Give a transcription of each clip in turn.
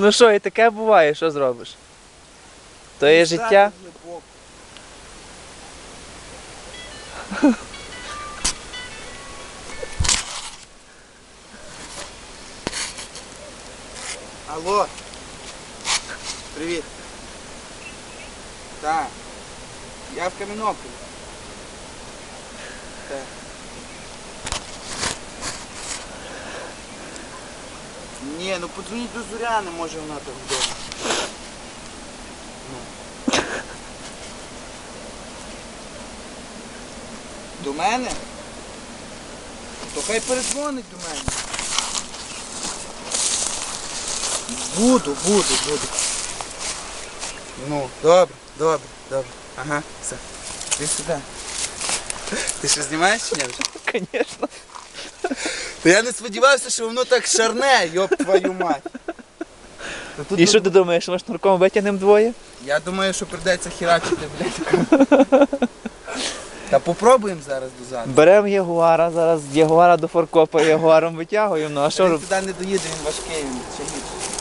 Ну що, і таке буває, що зробиш? То є життя. Алло. Привіт. Так. Я в Кам'янополі. Так. Ні, ну подзвоніть до Зоряни, може вона там вдома. Ну. До мене? То хай передзвонить до мене. Буду, буду, буду. Ну, добре, добре, добре. Ага, все. Ти сюди. Ти що знімаєш чи ні? Звісно. Та я не сподівався, що воно так шарне, йоп твою мать. Та тут І що ти думаєш, що ми шнурком витягнемо двоє? Я думаю, що прийдеться херачити, блядь. Та попробуємо зараз до дозаду. Беремо ягуара, зараз ягуара до форкопа, ягуаром витягуємо. Ну а що Він роб- туди не доїде, він важкий, він ще гірше.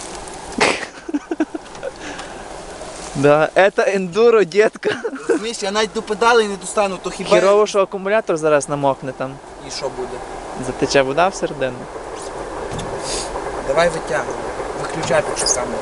Да, это ендуро, дітка. Розумієш, я навіть до педалей не достану, то хіба. Хірово, що акумулятор зараз намокне там. І що буде? Затече вода всередину. Давай витягуємо. Виключай що камеру.